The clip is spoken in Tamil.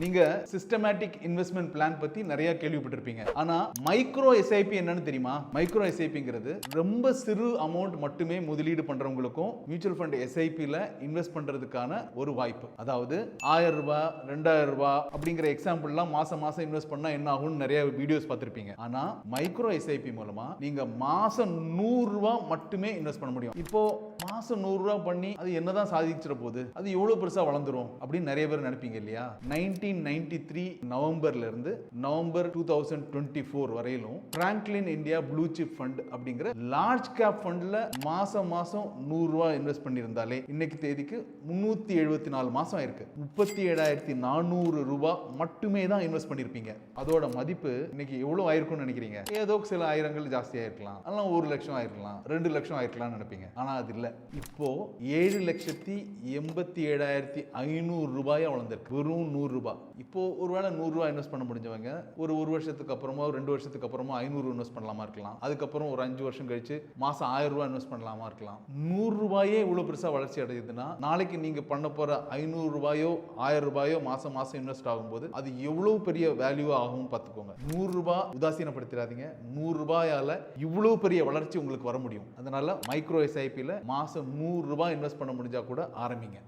நீங்க சிஸ்டமேட்டிக் இன்வெஸ்ட்மெண்ட் பிளான் பத்தி நிறைய கேள்விப்பட்டிருப்பீங்க. ஆனா மைக்ரோ எஸ்ஐபி என்னன்னு தெரியுமா? மைக்ரோ எஸ்ஐபிங்கிறது ரொம்ப சிறு அமௌண்ட் மட்டுமே முதலீடு பண்றவங்களுக்கும் மியூச்சுவல் ஃபண்ட் எஸ்ஐபியில் இன்வெஸ்ட் பண்றதுக்கான ஒரு வாய்ப்பு. அதாவது ஆயிரம் ரூபாய் ரெண்டாயிரம் ரூபாய் அப்படிங்கிற எக்ஸாம்பிள்லாம் மாசம் மாசம் இன்வெஸ்ட் பண்ணா என்ன ஆகும்னு நிறைய வீடியோஸ் பார்த்திருப்பீங்க. ஆனா மைக்ரோ எஸ்ஐபி மூலமா நீங்க மாசம் நூறு ரூபாய் மட்டுமே இன்வெஸ்ட் பண்ண முடியும். இப்போ மாசம் நூறு ரூபாய் பண்ணி அது என்னதான் சாதிச்சிட போகுது? அது எவ்வளவு பெருசா வளர்ந்துரும் அப்படின்னு நிறைய பேர் நினைப்பீங்க இல்லையா? Nineteen ninety three நவம்பர்லேருந்து November two thousand twenty four வரையிலும் Franklin India blue chip fund அப்படிங்கிற லார்ஜ் கேப் ஃபண்டில் மாதம் மாதம் நூறுரூவா இன்வெஸ்ட் பண்ணியிருந்தாலே இன்னைக்கு தேதிக்கு முந்நூற்றி எழுபத்தி நாலு மாதம் ஆயிருக்கு. முப்பத்தி ஏழாயிரத்தி நானூறு ரூபாய் மட்டுமே தான் இன்வெஸ்ட் பண்ணியிருப்பீங்க. அதோட மதிப்பு இன்னைக்கு எவ்வளோ ஆயிருக்கும்னு நினைக்கிறீங்க? ஏதோ சில ஆயிரங்கள் ஜாஸ்தியா இருக்கலாம் அதெல்லாம் ஒரு லட்சம் ஆயிருக்கலாம். ரெண்டு லட்சம் ஆயிருக்கலாம்னு நினைப்பீங்க. ஆனால் அது இல்லை. இப்போ ஏழு லட்சத்தி எண்பத்தி ஏழாயிரத்தி ஐநூறு ரூபாயாக வளர்ந்துருக்கு. வெறும் நூறு ரூபாய் இப்போது ஒருவேளை வேளை நூறுரூவா இன்வெஸ்ட் பண்ண முடிஞ்சவங்க ஒரு ஒரு வருஷத்துக்கு அப்புறமா ஒரு ரெண்டு வருஷத்துக்கு அப்புறமா ஐநூறு இன்வெஸ்ட் பண்ணலாமா இருக்கலாம். அதுக்கப்புறம் ஒரு அஞ்சு வருஷம் கழிச்சு மாதம் ஆயிரம் ரூபாய் இன்வெஸ்ட் பண்ணலாமா இருக்கலாம். நூறுரூபாயே இவ்வளோ பெருசாக வளர்ச்சி அடையுதுன்னா நாளைக்கு நீங்கள் பண்ண போகிற ஐநூறு ரூபாயோ ஆயிரம் ரூபாயோ மாதம் மாதம் இன்வெஸ்ட் ஆகும்போது அது எவ்வளோ பெரிய வேல்யூ ஆகும் பார்த்துக்கோங்க. நூறுரூபா உதாசீனப்படுத்திடாதீங்க. நூறுரூபாயால் இவ்வளோ பெரிய வளர்ச்சி உங்களுக்கு வர முடியும். அதனால மைக்ரோ எஸ்ஐபியில் மாதம் நூறுரூபா இன்வெஸ்ட் பண்ண முடிஞ்சால் கூட ஆரம்பிங்க.